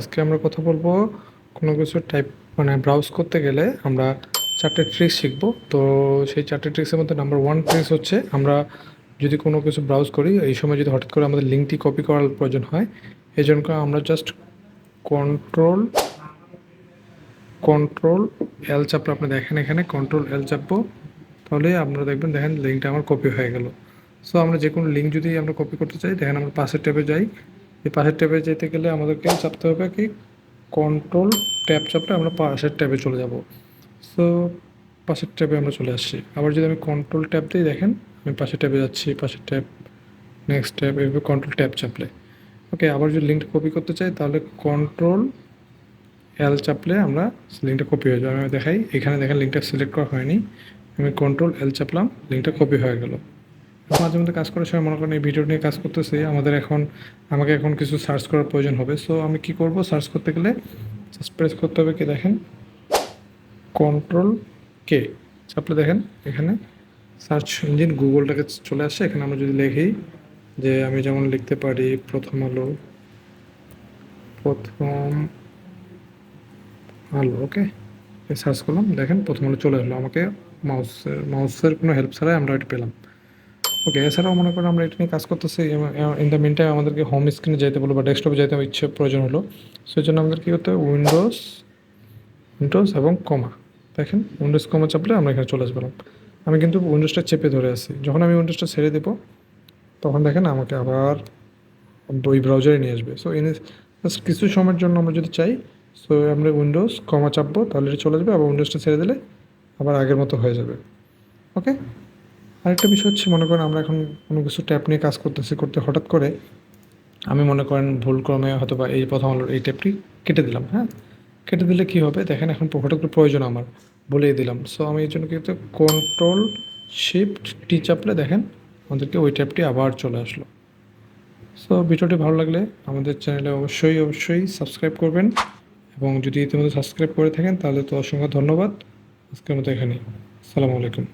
আজকে আমরা কথা বলব কোনো কিছু টাইপ মানে ব্রাউজ করতে গেলে আমরা চারটে ট্রিক্স শিখব। তো সেই চারটে ট্রিক্সের মধ্যে নাম্বার ওয়ান ট্রিক্স হচ্ছে আমরা যদি কোনো কিছু ব্রাউজ করি, এই সময় যদি হঠাৎ করে আমাদের লিঙ্কটি কপি করার প্রয়োজন হয়, এই জন্য আমরা জাস্ট কন্ট্রোল কন্ট্রোল এল চাপলে আপনি দেখেন এখানে কন্ট্রোল এল চাপবো তাহলে আপনারা দেখবেন দেখেন লিঙ্কটা আমার কপি হয়ে গেল। সো আমরা যে কোনো লিঙ্ক যদি আমরা কপি করতে চাই, দেখেন আমরা পাশের ট্যাবে যাই। এই পাশের ট্যাবে যেতে গেলে আমাদেরকে চাপতে হবে কি? কন্ট্রোল ট্যাব চাপলে আমরা পাশের ট্যাবে চলে যাব। সো পাশের ট্যাবে আমরা চলে আসছি। আবার যদি আমি কন্ট্রোল ট্যাব দিই দেখেন, আমি পাশের ট্যাবে যাচ্ছি, পাশের ট্যাব নেক্সট ট্যাব এভাবে কন্ট্রোল ট্যাব চাপলে। ওকে আবার যদি লিঙ্কটা কপি করতে চাই, তাহলে কন্ট্রোল এল চাপলে আমরা লিঙ্কটা কপি হয়ে যাবে। আমি দেখাই, এখানে দেখেন লিঙ্কটা সিলেক্ট করা হয়নি। আমি কন্ট্রোল এল চাপলাম লিঙ্কটা কপি হয়ে গেল। মাঝে মধ্যে কাজ করার সময় মনে করেন এই ভিডিও নিয়ে কাজ করতেছি, আমাদের এখন, আমাকে এখন কিছু সার্চ করার প্রয়োজন হবে। সো আমি কি করব? সার্চ করতে গেলে প্রেস করতে হবে কি দেখেন? কন্ট্রোল কে আপনি দেখেন, এখানে সার্চ ইঞ্জিন গুগলটাকে চলে আসছে এখানে আমরা যদি লিখি যে, আমি যেমন লিখতে পারি প্রথম আলো প্রথম আলো ওকে সার্চ করলাম, দেখেন প্রথম আলো চলে আসলো। আমাকে মাউসের মাউসের কোনো হেল্প ছাড়াই আমরা এটা পেলাম। ওকে এছাড়াও মনে করেন আমরা এটা নিয়ে কাজ করতেছি ইন দ্য মিন টাইম আমাদেরকে হোম স্ক্রিনে যেতে বলো বা ডেস্কটপে যেতে ইচ্ছে প্রয়োজন হলো। সেই জন্য আমাদের কী করতে হবে? উইন্ডোজ উইন্ডোজ এবং কমা দেখেন উইন্ডোজ কমা চাপলে আমরা এখানে চলে আসলাম আমি কিন্তু উইন্ডোজটা চেপে ধরে আছি। যখন আমি উইন্ডোজটা ছেড়ে দেবো, তখন দেখেন আমাকে আবার ওই ব্রাউজারে নিয়ে আসবে। সো এনে কিছু সময়ের জন্য আমরা যদি চাই সো আমরা উইন্ডোজ কমা চাপবো, তাহলে এটা চলে যাবে আবার উইন্ডোজটা ছেড়ে দিলে আবার আগের মতো হয়ে যাবে। ওকে আরেকটা বিষয় হচ্ছে, মনে করেন আমরা এখন কোনো কিছু ট্যাপ নিয়ে কাজ করতেছি, করতে হঠাৎ করে আমি মনে করেন ভুল ক্রমে হয়তো বা এই প্রথম আলোর এই ট্যাপটি কেটে দিলাম হ্যাঁ? কেটে দিলে কী হবে? দেখেন এখন হঠাৎ করে প্রয়োজন আমার, বলেই দিলাম। সো আমি এই জন্য কিন্তু কন্ট্রোল শিফট টি চাপলে দেখেন আমাদেরকে ওই ট্যাপটি আবার চলে আসলো। সো ভিডিওটি ভালো লাগলে আমাদের চ্যানেলে অবশ্যই অবশ্যই সাবস্ক্রাইব করবেন এবং যদি ইতিমধ্যে সাবস্ক্রাইব করে থাকেন, তাহলে তো অসংখ্য ধন্যবাদ। আজকের মতো এখানেই। আসসালামু আলাইকুম।